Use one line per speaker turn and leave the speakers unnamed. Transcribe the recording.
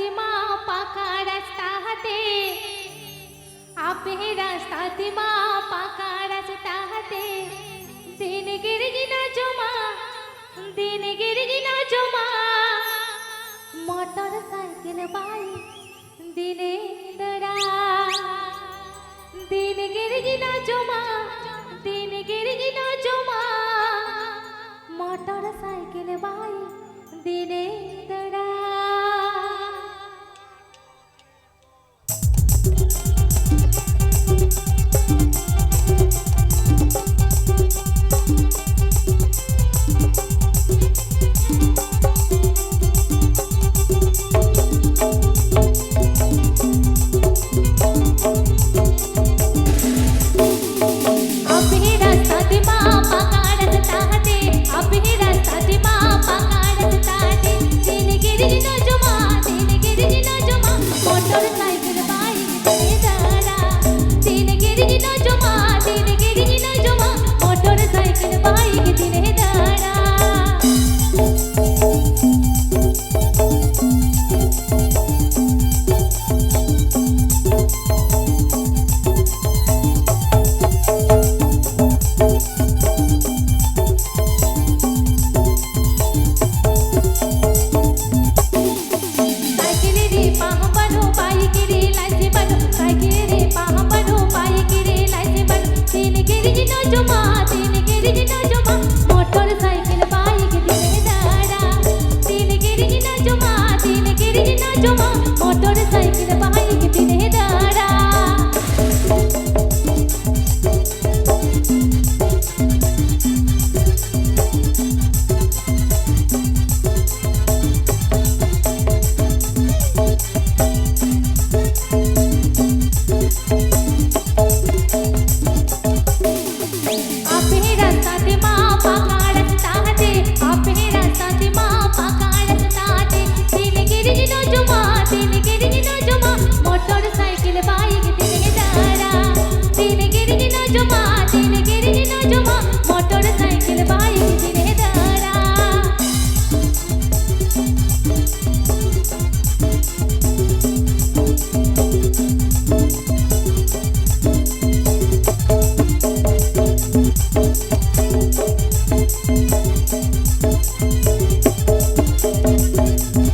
রাস্তাতে মা পাকা রাস্তাতে। আপে রাস্তাতে মা পাকা রাস্তাতে। দিন গিরগিনা জমা, দিন গিরগিনা জমা। মোটর সাইকেল বাই দিনে দরা দিন গিরগিনা জমা। তোমাদের জমা দিন গেরি দিন জমা মোটর সাইকেল বাইক দিনে দাঁড়া Thank